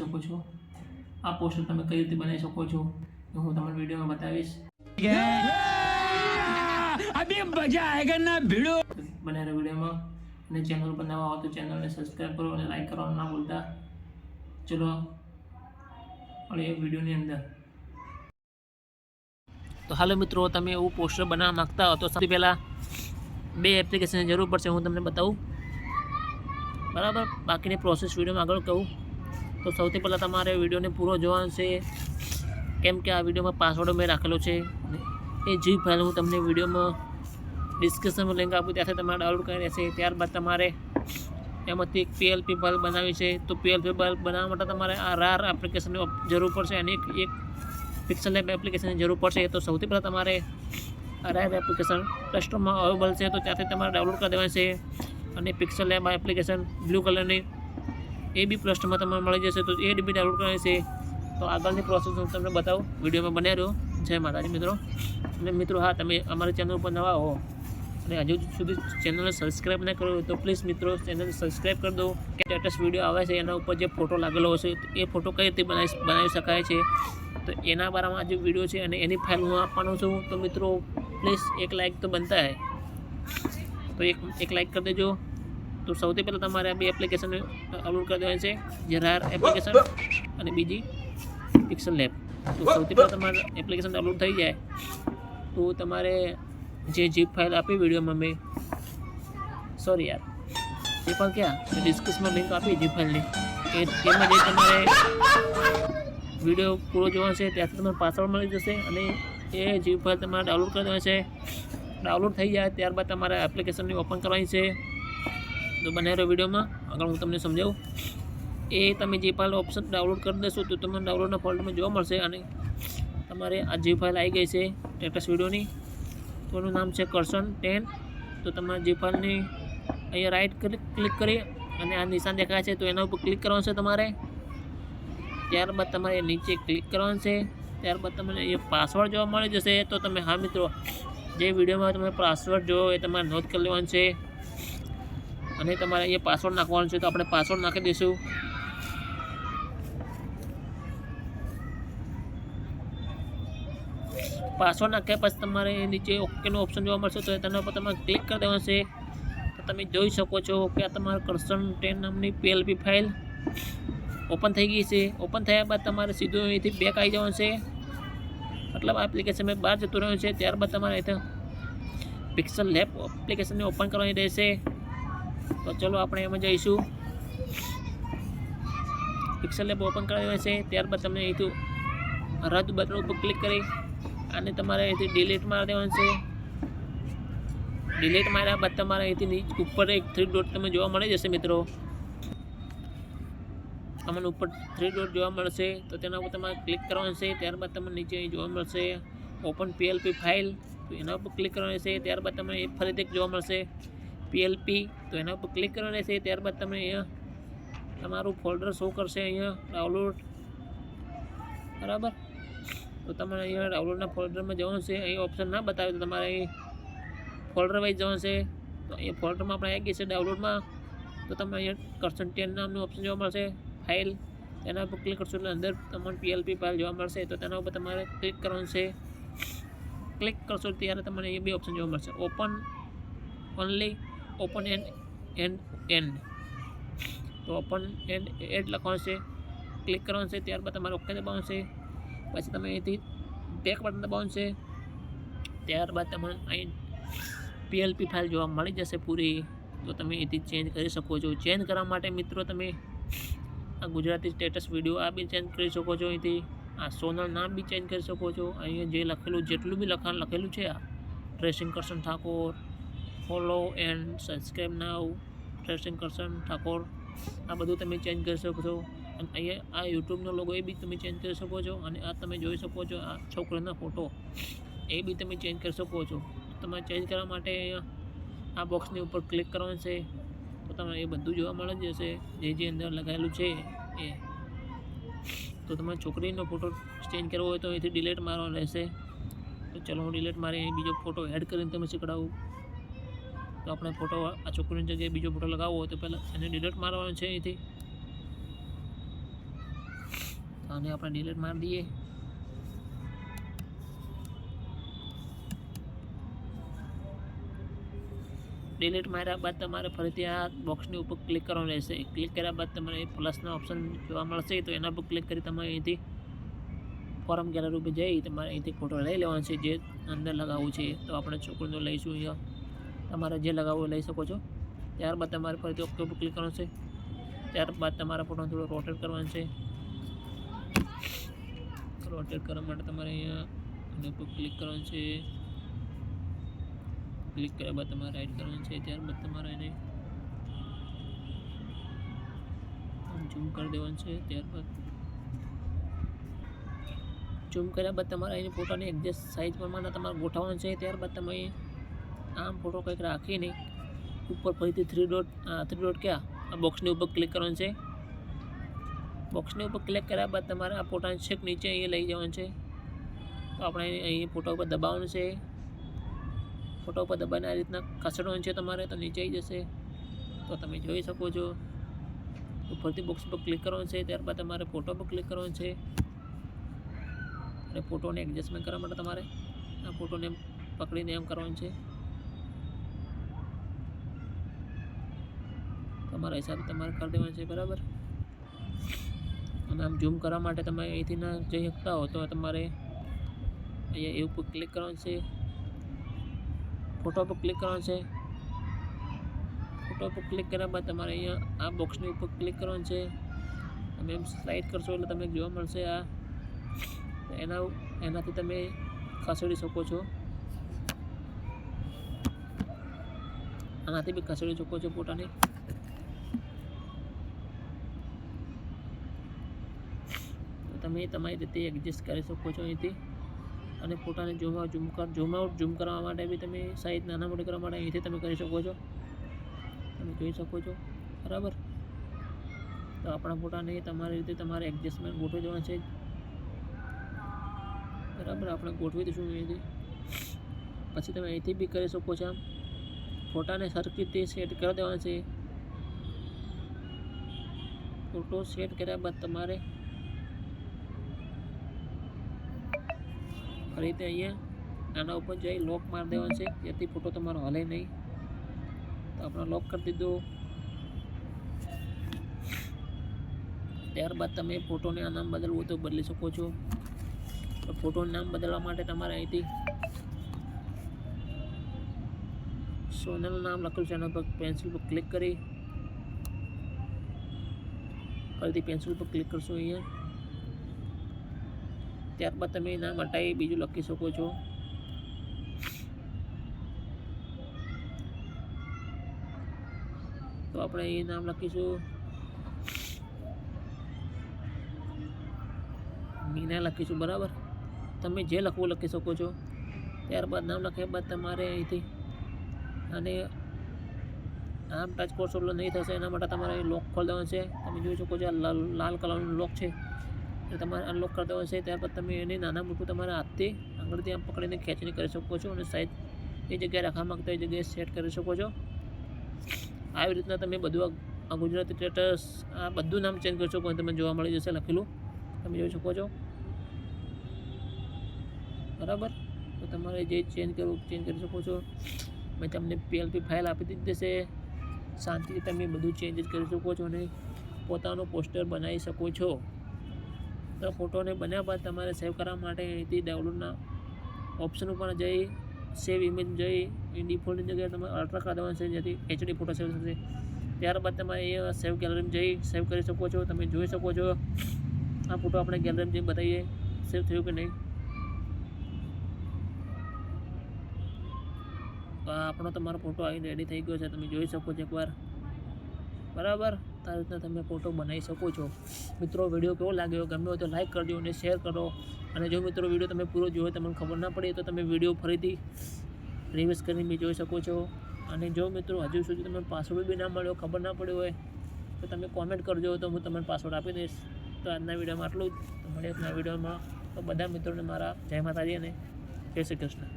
શકો છો. આ પોસ્ટર તમે કઈ રીતે બનાવી શકો છો એ હું તમને વિડીયોમાં બતાવીશ. અભી મજા આયેગા ના ભીડો. બનાવેલા વિડીયોમાં. અને ચેનલ પર નવા હો તો ચેનલને સબસ્ક્રાઇબ કરો અને લાઈક કરવાનું ના ભૂલતા. ચલો અને એ વિડીયોની અંદર. તો હાલો મિત્રો તમે એવું પોસ્ટર બનાવવા માગતા હો તો સૌથી પહેલાં બે એપ્લિકેશનની જરૂર પડશે હું તમને બતાવું. બરાબર? બાકીની પ્રોસેસ વિડીયોમાં આગળ કહું. તો સૌથી પહેલાં તમારે વિડીયોને પૂરો જોવાનો છે. કેમ કે આ વિડીયોમાં પાસવર્ડ મેં રાખેલો છે. એ જી ફાઇલ હું તમને વિડીયોમાં ડિસ્ક્રિપ્શનમાં લિંક આપું ત્યાંથી તમારે ડાઉનલોડ કરી રહેશે. ત્યારબાદ તમારે એમાંથી એક પીએલપી ફાઇલ બનાવી છે. તો પીએલપી ફાઇલ બનાવવા માટે તમારે આ રાર એપ્લિકેશનની જરૂર પડશે અને એક એક પિક્સલ લેબ એપ્લિકેશનની જરૂર પડશે. તો સૌથી પહેલાં તમારે રાર એપ્લિકેશન પ્લે સ્ટોરમાં અવેલેબલ છે. તો ત્યાંથી તમારે ડાઉનલોડ કરી દેવાની છે. અને પિક્સલ લેબ એપ્લિકેશન બ્લુ કલરની એ બી પ્રશ્નમાં તમને મળી જશે. તો એ બી ડાઉનલોડ કરવાની છે. તો આગળની પ્રોસેસ હું તમને બતાવું. વિડીયોમાં બન્યા રહ્યો જય માતાજી મિત્રો. અને મિત્રો, હા, તમે અમારી ચેનલ ઉપર નવા હો અને હજુ સુધી ચેનલને સબસ્ક્રાઈબ ના કરો તો પ્લીઝ મિત્રો ચેનલને સબસ્ક્રાઈબ કરી દો. કે સ્ટેટસ વીડિયો આવે છે, એના ઉપર જે ફોટો લાગેલો હશે, એ ફોટો કઈ રીતે બનાવી બનાવી શકાય છે? તો એના બારામાં આજે વીડિયો છે અને એની ફાઇલ હું આપવાનો છું. તો મિત્રો પ્લીઝ એક લાઇક તો બનતા હે તો એક એક લાઇક કરી દેજો. તો સૌથી પહેલાં તમારે આ બે એપ્લિકેશન અપલોડ કરી દેવાની છે. જે રાર એપ્લિકેશન અને બીજી પિક્સલ લેબ તો સૌથી પહેલાં તમારે એપ્લિકેશન અપલોડ થઈ જાય. તો તમારે જે જીપ ફાઇલ આપી વિડીયોમાં મેં સોરી યાર, એ પણ ક્યાં? ડિસ્ક્રિપ્શનમાં લિંક આપી જીપ ફાઇલની એ તેમાં જે તમારે વીડિયો પૂરો જોવાનો છે, ત્યાંથી તમને પાસવર્ડ મળી જશે અને એ જીપ ફાઇલ તમારે ડાઉનલોડ કરી દેવાની છે. ડાઉનલોડ થઈ જાય, ત્યારબાદ તમારે એપ્લિકેશનની ઓપન કરવાની છે. તો બનાવેલો વિડીયોમાં. આગળ હું તમને સમજાવું. એ તમે જે ફાઇલ ઓપ્શન ડાઉનલોડ કરી દેશો તો તમને ડાઉનલોડના ફોલ્ડરમાં જોવા મળશે અને તમારે આ જે ફાઇલ આવી ગઈ છે સ્ટેટસ વિડીયોની, તો એનું નામ છે કરસન ટેન તો તમારે જે ફાઇલની અહીંયા રાઇટ ક્લિક કરી અને આ નિશાન દેખાય છે, તો એના ઉપર ક્લિક કરવાનું છે તમારે. ત્યારબાદ તમારે નીચે ક્લિક કરવાનું છે. ત્યારબાદ તમને એ પાસવર્ડ જોવા મળી જશે. તો તમે હા મિત્રો, જે વિડીયોમાં તમે પાસવર્ડ જોવો એ તમારે નોંધ કરી લેવાનું છે. અને તમારે અહીંયા પાસવર્ડ નાખવાનો છે તો આપણે પાસવર્ડ નાખી દઈશું. પાસવર્ડ નાખ્યા પછી તમારે નીચે ઓકેનો ઓપ્શન જોવા મળશે તો તેના ઉપર તમારે ક્લિક કરી દેવાનું છે. તો તમે જોઈ શકો છો કે આ તમારા કરસન ટેન નામની પીએલપી ફાઇલ ઓપન થઈ ગઈ છે. ઓપન થયા બાદ તમારે સીધું અહીંથી બેક આવી જવાનું છે. મતલબ આ એપ્લિકેશન મેં બહાર જતું રહ્યું છે. ત્યારબાદ તમારે અહીંથી પિક્સલ લેબ એપ્લિકેશનને ઓપન કરવાની રહેશે. તો ચલો આપણે એમાં જઈશું. પિક્સલ લેબ ઓપન કરાવી છે. ત્યારબાદ તમને અહીંથી રદ બટન ઉપર ક્લિક કરી અને તમારે અહીંથી ડિલીટ મારી દેવાનું છે. ડિલીટ માર્યા બાદ તમારે અહીંથી ઉપર એક થ્રી ડોટ તમે જોવા મળી જશે મિત્રો. તમને ઉપર થ્રી ડોટ જોવા મળશે. તો તેના ઉપર તમારે ક્લિક કરવાનું છે. ત્યારબાદ તમને નીચે અહીં જોવા મળશે ઓપન પીએલપી ફાઇલ તો એના ઉપર ક્લિક કરવાનું છે. ત્યારબાદ તમને એ ફરીથી જોવા મળશે. પીએલપી તો એના ઉપર ક્લિક કરવાનું રહેશે ત્યારબાદ તમે અહીંયા તમારું ફોલ્ડર શો કરશે. અહીંયા ડાઉનલોડ બરાબર? તો તમારે અહીંયા ડાઉનલોડના ફોલ્ડરમાં જવાનું છે. અહીં ઓપ્શન ના બતાવે તો તમારે અહીં ફોલ્ડર વાઇઝ જવાનું છે. તો અહીંયા ફોલ્ડરમાં આપણે આવી ગઈ છે ડાઉનલોડમાં તો તમે અહીંયા કરશન ટેન નામનું ઓપ્શન જોવા મળશે. ફાઇલ તેના ઉપર ક્લિક કરશો એટલે અંદર તમને પીએલપી ફાઇલ જોવા મળશે. તો તેના ઉપર તમારે ક્લિક કરવાનું છે. ક્લિક કરશો ત્યારે તમને એ બે ઓપ્શન જોવા મળશે. Open only open and and and તો ઓપન એન્ડ એડ લખવાનું છે. ક્લિક કરવાનું છે, ત્યારબાદ તમારે ઓકે દબાવવાનું છે. પછી તમે અહીંથી બેક બટન દબાવવાનું છે. ત્યારબાદ તમને અહીં પીએલપી ફાઇલ જોવા મળી જશે પૂરી. તો તમે અહીંથી ચેન્જ કરી શકો છો. ચેન્જ કરવા માટે મિત્રો તમે આ ગુજરાતી સ્ટેટસ વીડિયો આ બી ચેન્જ કરી શકો છો અહીંથી. આ સોનલ નામ બી ચેન્જ કરી શકો છો. અહીંયા જે લખેલું, જેટલું બી લખાણ લખેલું છે, આ dressing Karshan Thakor follow and subscribe now tracing Karshan Thakor આ બધું તમે ચેન્જ કરી શકો છો. અને અહીંયા આ યુટ્યુબનો લોગો એ બી તમે ચેન્જ કરી શકો છો. અને આ તમે જોઈ શકો છો આ છોકરાના ફોટો એ બી તમે ચેન્જ કરી શકો છો. તમારે ચેન્જ કરવા માટે અહીંયા આ બોક્સની ઉપર ક્લિક કરવાનું છે. તો તમને એ બધું જોવા મળે જશે જે જે અંદર લગાવેલું છે એ. તો તમારે છોકરીનો ફોટો ચેન્જ કરવો હોય તો અહીંથી ડિલેટ મારવાનો રહેશે. તો ચલો હું ડિલેટ મારી બીજો ફોટો એડ કરીને તમે શીખડાવું તો આપણે ફોટો આ છોકરીની જગ્યાએ બીજો ફોટો લગાવવો હોય તો પહેલાં એને ડિલેટ મારવાનો છે અહીંથી. આને આપણે ડિલેટ મારી દઈએ. ડિલીટ માર્યા બાદ તમારે ફરીથી આ બોક્સની ઉપર ક્લિક કરવાનું રહેશે. ક્લિક કર્યા બાદ તમારે પ્લસના ઓપ્શન જોવા મળશે તો એના પર ક્લિક કરી તમારે અહીંથી ફોરમ ગેલેરી ઉપર જઈ તમારે અહીંથી ફોટો લઈ લેવાનો છે જે અંદર લગાવવું છે. તો આપણે છોકરીનો લઈશું અહીંયા. તમારે જે લગાવવું લઈ શકો છો. ત્યારબાદ તમારે ફરીથી ઓકે ઉપર ક્લિક કરવાનું છે. ત્યારબાદ તમારા ફોટોને થોડો રોટેટ કરવાનું છે. રોટેટ કરવા માટે તમારે અહીંયા ઉપર ક્લિક કરવાનું છે. ક્લિક કર્યા બાદ તમારે રાઈટ કરવાનું છે. ત્યારબાદ તમારે એને ઝૂમ કરી દેવાનું છે. ત્યારબાદ ઝૂમ કર્યા બાદ તમારે એની ફોટોની એક્ઝેક્ટ સાઇઝ પ્રમાણે તમારે ગોઠવવાનું છે. ત્યારબાદ તમે આમ ફોટો કંઈક રાખીને ઉપર ફરીથી થ્રી ડોટ થ્રી ડોટ ક્યાં? આ બોક્સની ઉપર ક્લિક કરવાનું છે. બોક્સની ઉપર ક્લિક કર્યા બાદ તમારે આ ફોટાને છેક નીચે અહીંયા લઈ જવાનું છે. તો આપણે અહીં ફોટો ઉપર દબાવવાનું છે. ફોટો ઉપર દબાવીને આ રીતના ખસેડવાનું છે તમારે તો નીચે આવી જશે. તો તમે જોઈ શકો છો. ફરીથી બોક્સ પર ક્લિક કરવાનું છે. ત્યારબાદ તમારે ફોટો પર ક્લિક કરવાનું છે. અને ફોટોને એડજસ્ટમેન્ટ કરવા માટે તમારે આ ફોટોને પકડીને એમ કરવાનું છે. તમારા હિસાબે તમારે કરી દેવાનું છે, બરાબર? અને આમ ઝૂમ કરવા માટે તમે અહીંથી ના જઈ શકતા હો, તો તમારે અહીંયા એ ઉપર ક્લિક કરવાનું છે. ફોટો પર ક્લિક કરવાનું છે. ફોટો પર ક્લિક કર્યા બાદ તમારે અહીંયા આ બોક્સની ઉપર ક્લિક કરવાનું છે. તમે એમ સ્લાઇડ કરશો એટલે તમને જોવા મળશે આ. એના એનાથી તમે ખસેડી શકો છો. આનાથી બી ખસેડી શકો છો ફોટાને તો તમે તમારી રીતે એડજસ્ટ કરી શકો છો અહીંથી. અને ફોટાને ઝૂમ ઝૂમ કર ઝૂમ આઉટ ઝૂમ કરવા માટે બી તમે સાઈઝ નાના મોટી કરવા માટે અહીંથી તમે કરી શકો છો. તમે જોઈ શકો છો. બરાબર? તો આપણા ફોટાને તમારી રીતે તમારે એડજસ્ટમેન્ટ ગોઠવી દેવાના છે. બરાબર? આપણે ગોઠવી દઈશું અહીંથી. પછી તમે અહીંથી બી કરી શકો છો આમ. ફોટાને સરખી રીતે સેટ કરી દેવાના છે. ફોટો સેટ કર્યા બાદ તમારે ફરીથી અહીંયા આના ઉપર જઈ લોક મારી દેવાનો છે. જેથી ફોટો તમારો હલે નહીં. તો આપણે લોક કરી દીધો. ત્યારબાદ તમે ફોટોને આ નામ બદલવું તો બદલી શકો છો. તો ફોટોનું નામ બદલવા માટે તમારે અહીંથી સોનલ નામ લખેલું છે. એના પર પેન્સિલ પર ક્લિક કરી. ફરીથી પેન્સિલ પર ક્લિક કરશો અહીંયા. ત્યારબાદ તમે નામ માટે બીજું લખી શકો છો. તો આપણે એ નામ લખીશું. મીના લખીશું, બરાબર? તમે જે લખવું લખી શકો છો. ત્યારબાદ નામ લખ્યા બાદ તમારે અહીંથી અને આમ ટચ કરશો એટલે નહીં થશે, એના માટે તમારે લોક ખોલી દેવાનું છે. તમે જોઈ શકો છો આ લાલ કલરનું લોક છે. તમારે અનલોક કરતા હોય છે. ત્યારબાદ તમે એને નાના મોટું તમારા હાથથી આંગળીથી આમ પકડીને ખેંચીને કરી શકો છો અને સાઈઝ એ જગ્યાએ રાખવા માગતા એ જગ્યાએ સેટ કરી શકો છો. આવી રીતના તમે બધું આ- ગુજરાતી સ્ટેટસ આ બધું નામ ચેન્જ કરી શકો તમને જોવા મળી જશે લખેલું. તમે જોઈ શકો છો. બરાબર? તો તમારે જે ચેન્જ કરવું ચેન્જ કરી શકો છો. મેં તમને પીએલપી ફાઇલ આપી દીધી છે. શાંતિથી તમે બધું ચેન્જ કરી શકો છો અને પોતાનું પોસ્ટર બનાવી શકો છો. તો ફોટોને બન્યા બાદ તમારે સેવ કરવા માટે અહીંથી ડાઉનલોડના ઓપ્શન ઉપર જઈ સેવ ઇમેજ જઈ, એ ડિફોલ્ટની જગ્યાએ તમારે અલ્ટ્રા કરી દેવાનું છે, જેથી એચડી ફોટો સેવ થશે. ત્યારબાદ તમે એ સેવ ગેલેરીમાં જઈ સેવ કરી શકો છો, તમે જોઈ શકો છો. આ ફોટો આપણે ગેલેરીમાં જઈને બતાવીએ સેવ થયું કે નહીં. આપણો તમારો ફોટો આવીને રેડી થઈ ગયો છે, તમે જોઈ શકો છો એકવાર. બરાબર? આ રીતના તમે ફોટો બનાવી શકો છો. મિત્રો વીડિયો કેવો લાગ્યો? ગમ્યો હોય તો લાઇક કરજો અને શેર કરો. અને જો મિત્રો વીડિયો તમે પૂરો જોયો તમને ખબર ના પડે તો તમે વીડિયો ફરીથી રિવિઝ કરીને બી જોઈ શકો છો. અને જો મિત્રો, હજુ સુધી તમને પાસવર્ડ બી ના મળ્યો, ખબર ના પડ્યો હોય તો તમે કોમેન્ટ કરજો. તો હું તમને પાસવર્ડ આપી દઈશ. તો આજના વિડીયોમાં આટલું જ. મળે આજના વિડીયોમાં તો બધા મિત્રોને મારા જય માતાજી અને જય શ્રી કૃષ્ણ.